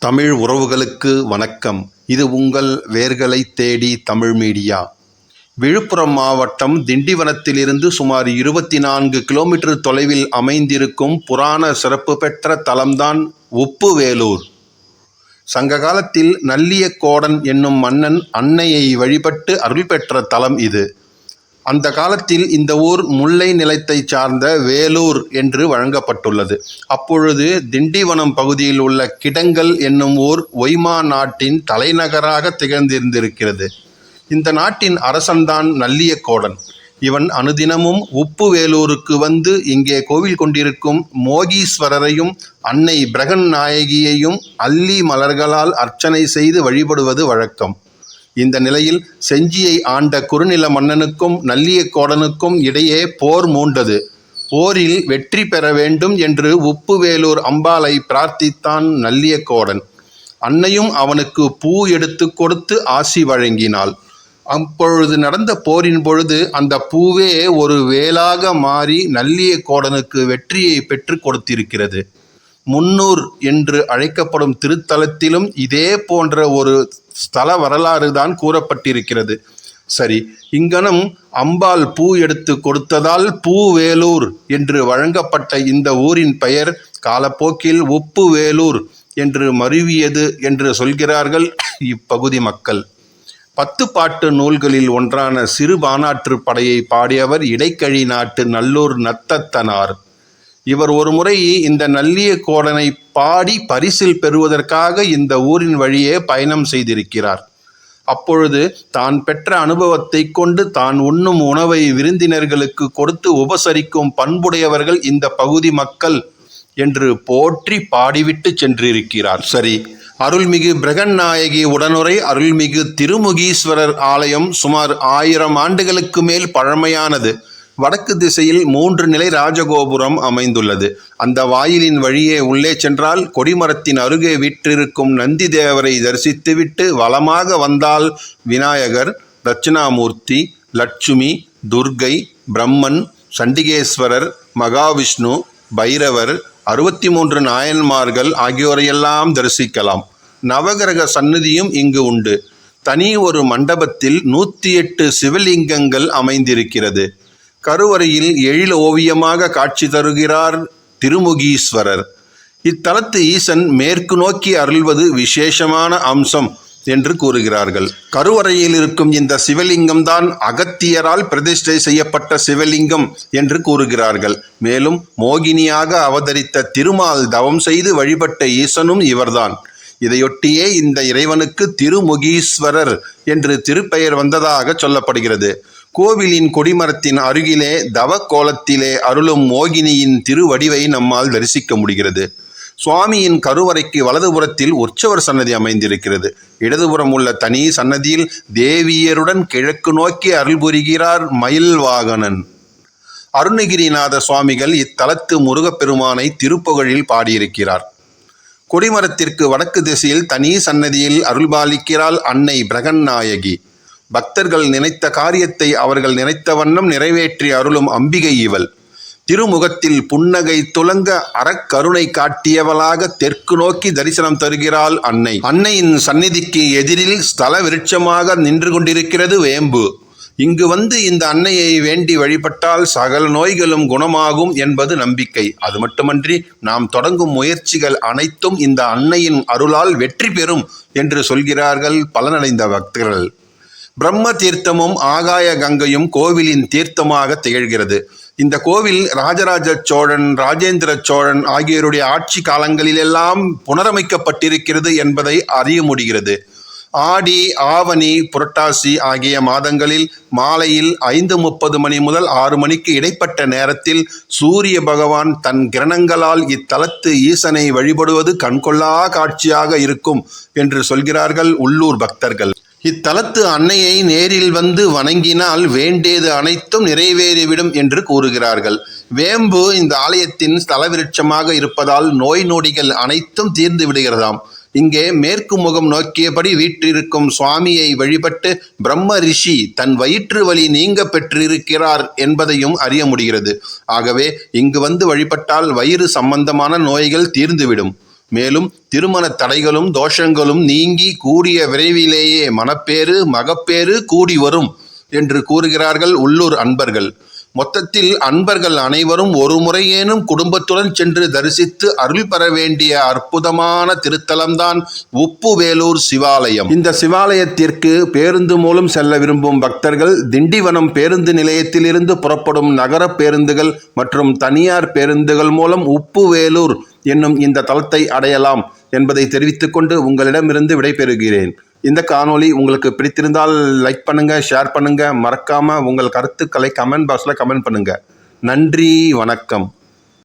தமிழ் உறவுகளுக்கு வணக்கம். இது உங்கள் வேர்களை தேடி தமிழ் மீடியா. விழுப்புரம் மாவட்டம் திண்டிவனத்திலிருந்து சுமார் இருபத்தி நான்கு கிலோமீட்டர் தொலைவில் அமைந்திருக்கும் புராண சிறப்பு பெற்ற தலம்தான் உப்புவேலூர். சங்க காலத்தில் நல்லியக்கோடன் என்னும் மன்னன் அன்னையை வழிபட்டு அருள் பெற்ற தலம் இது. அந்த காலத்தில் இந்த ஊர் முல்லை நிலத்தை சார்ந்த வேலூர் என்று வழங்கப்பட்டுள்ளது. அப்பொழுது திண்டிவனம் பகுதியில் உள்ள கிடங்கல் என்னும் ஊர் ஒய்மா நாட்டின் தலைநகராக திகழ்ந்திருந்திருக்கிறது. இந்த நாட்டின் அரசன்தான் நல்லியக்கோடன். இவன் அனுதினமும் உப்பு வேலூருக்கு வந்து இங்கே கோவில் கொண்டிருக்கும் மோகீஸ்வரரையும் அன்னை பிரகன் நாயகியையும் அல்லி மலர்களால் அர்ச்சனை செய்து வழிபடுவது வழக்கம். இந்த நிலையில் செஞ்சியை ஆண்ட குறுநில மன்னனுக்கும் நல்லியக்கோடனுக்கும் இடையே போர் மூண்டது. போரில் வெற்றி பெற வேண்டும் என்று உப்புவேலூர் அம்பாளை பிரார்த்தித்தான் நல்லியக்கோடன் அன்னையும் அவனுக்கு பூ எடுத்து கொடுத்து ஆசி வழங்கினாள். அப்பொழுது நடந்த போரின் பொழுது அந்த பூவே ஒரு வேலாக மாறி நல்லியக்கோடனுக்கு வெற்றியை பெற்று கொடுத்திருக்கிறது. முன்னூர் என்று அழைக்கப்படும் திருத்தலத்திலும் இதே போன்ற ஒரு ஸ்தல வரலாறு தான் கூறப்பட்டிருக்கிறது. சரி இங்கனம் அம்பாள் பூ எடுத்து கொடுத்ததால் பூவேலூர் என்று வழங்கப்பட்ட இந்த ஊரின் பெயர் காலப்போக்கில் உப்பு வேலூர் என்று மருவியது என்று சொல்கிறார்கள் இப்பகுதி மக்கள். பத்து பாட்டு நூல்களில் ஒன்றான சிறு பானாற்று படையை பாடியவர் இடைக்கழி நாட்டு நல்லூர் நத்தத்தனார். இவர் ஒரு முறை இந்த நல்லிய கோடனை பாடி பரிசில் பெறுவதற்காக இந்த ஊரின் வழியே பயணம் செய்திருக்கிறார். அப்பொழுது தான் பெற்ற அனுபவத்தை கொண்டு தான் உண்ணும் உணவை விருந்தினர்களுக்கு கொடுத்து உபசரிக்கும் பண்புடையவர்கள் இந்த பகுதி மக்கள் என்று போற்றி பாடிவிட்டு சென்றிருக்கிறார். சரி அருள்மிகு பிரகன்நாயகி உடனுரை அருள்மிகு திருமுகீஸ்வரர் ஆலயம் சுமார் ஆயிரம் ஆண்டுகளுக்கு மேல் பழமையானது. வடக்கு திசையில் மூன்று நிலை ராஜகோபுரம் அமைந்துள்ளது. அந்த வாயிலின் வழியே உள்ளே சென்றால் கொடிமரத்தின் அருகே வீற்றிருக்கும் நந்தி தேவரை தரிசித்துவிட்டு வளமாக வந்தால் விநாயகர் தட்சிணாமூர்த்தி லட்சுமி துர்கை பிரம்மன் சண்டிகேஸ்வரர் மகாவிஷ்ணு பைரவர் அறுபத்தி மூன்று நாயன்மார்கள் ஆகியோரையெல்லாம் தரிசிக்கலாம். நவகிரக சந்நிதியும் இங்கு உண்டு. தனி ஒரு மண்டபத்தில் நூற்றி எட்டு சிவலிங்கங்கள் அமைந்திருக்கிறது. கருவறையில் எழில் ஓவியமாக காட்சி தருகிறார் திருமுகீஸ்வரர். இத்தலத்து ஈசன் மேற்கு நோக்கி அருள்வது விசேஷமான அம்சம் என்று கூறுகிறார்கள். கருவறையில் இருக்கும் இந்த சிவலிங்கம் தான் அகத்தியரால் பிரதிஷ்டை செய்யப்பட்ட சிவலிங்கம் என்று கூறுகிறார்கள். மேலும் மோகினியாக அவதரித்த திருமால் தவம் செய்து வழிபட்ட ஈசனும் இவர்தான். இதையொட்டியே இந்த இறைவனுக்கு திருமுகீஸ்வரர் என்று திருப்பெயர் வந்ததாக சொல்லப்படுகிறது. கோவிலின் கொடிமரத்தின் அருகிலே தவ கோலத்திலே அருளும் மோகினியின் திருவடிவை நம்மால் தரிசிக்க முடிகிறது. சுவாமியின் கருவறைக்கு வலதுபுறத்தில் உற்சவர் சன்னதி அமைந்திருக்கிறது. இடதுபுறம் உள்ள தனி சன்னதியில் தேவியருடன் கிழக்கு நோக்கி அருள் புரிகிறார் மயில்வாகனன். அருணகிரிநாத சுவாமிகள் இத்தலத்து முருகப்பெருமானை திருப்புகழில் பாடியிருக்கிறார். கொடிமரத்திற்கு வடக்கு திசையில் தனி சன்னதியில் அருள்பாலிக்கிறாள் அன்னை பிரகன்நாயகி. பக்தர்கள் நினைத்த காரியத்தை அவர்கள் நினைத்த வண்ணம் நிறைவேற்றி அருளும் அம்பிகை இவள். திருமுகத்தில் புன்னகை துலங்க அறக்கருணை காட்டியவளாக தெற்கு நோக்கி தரிசனம் தருகிறாள் அன்னை. அன்னையின் சந்நிதிக்கு எதிரில் ஸ்தல விருட்சமாக நின்று கொண்டிருக்கிறது வேம்பு. இங்கு வந்து இந்த அன்னையை வேண்டி வழிபட்டால் சகல நோய்களும் குணமாகும் என்பது நம்பிக்கை. அது மட்டுமன்றி நாம் தொடங்கும் முயற்சிகள் அனைத்தும் இந்த அன்னையின் அருளால் வெற்றி பெறும் என்று சொல்கிறார்கள் பலனடைந்த பக்தர்கள். பிரம்ம தீர்த்தமும் ஆகாய கங்கையும் கோவிலின் தீர்த்தமாக திகழ்கிறது. இந்த கோவில் ராஜராஜ சோழன் ராஜேந்திர சோழன் ஆகியோருடைய ஆட்சி காலங்களிலெல்லாம் புனரமைக்கப்பட்டிருக்கிறது என்பதை அறிய முடிகிறது. ஆடி ஆவணி புரட்டாசி ஆகிய மாதங்களில் மாலையில் ஐந்து முப்பது மணி முதல் ஆறு மணிக்கு இடைப்பட்ட நேரத்தில் சூரிய பகவான் தன் கிரணங்களால் இத்தலத்து ஈசனை வழிபடுவது கண்கொள்ளா காட்சியாக இருக்கும் என்று சொல்கிறார்கள் உள்ளூர் பக்தர்கள். இத்தலத்து அன்னையை நேரில் வந்து வணங்கினால் வேண்டியது அனைத்தும் நிறைவேறிவிடும் என்று கூறுகிறார்கள். வேம்பு இந்த ஆலயத்தின் ஸ்தல விருட்சமாக இருப்பதால் நோய் நொடிகள் அனைத்தும் தீர்ந்து விடுகிறதாம். இங்கே மேற்கு முகம் நோக்கியபடி வீற்றிருக்கும் சுவாமியை வழிபட்டு பிரம்ம ரிஷி தன் வயிற்று வலி நீங்க பெற்றிருக்கிறார் என்பதையும் அறிய முடிகிறது. ஆகவே இங்கு வந்து வழிபட்டால் வயிறு சம்பந்தமான நோய்கள் தீர்ந்துவிடும். மேலும் திருமண தடைகளும் தோஷங்களும் நீங்கி கூடிய விரைவிலேயே மனப்பேறு மகப்பேறு கூடி வரும் என்று கூறுகிறார்கள் உள்ளூர் அன்பர்கள். மொத்தத்தில் அன்பர்கள் அனைவரும் ஒரு முறையேனும் குடும்பத்துடன் சென்று தரிசித்து அருள் பெற வேண்டிய அற்புதமான திருத்தலம்தான் உப்புவேலூர் சிவாலயம். இந்த சிவாலயத்திற்கு பேருந்து மூலம் செல்ல விரும்பும் பக்தர்கள் திண்டிவனம் பேருந்து நிலையத்திலிருந்து புறப்படும் நகர பேருந்துகள் மற்றும் தனியார் பேருந்துகள் மூலம் உப்புவேலூர் என்னும் இந்த தளத்தை அடையலாம் என்பதை தெரிவித்துக்கொண்டு உங்களிடமிருந்து விடைபெறுகிறேன். இந்த காணொளி உங்களுக்கு பிடித்திருந்தால் லைக் பண்ணுங்க ஷேர் பண்ணுங்க. மறக்காம உங்கள் கருத்துக்களை கமெண்ட் பாக்ஸில் கமெண்ட் பண்ணுங்க. நன்றி வணக்கம்.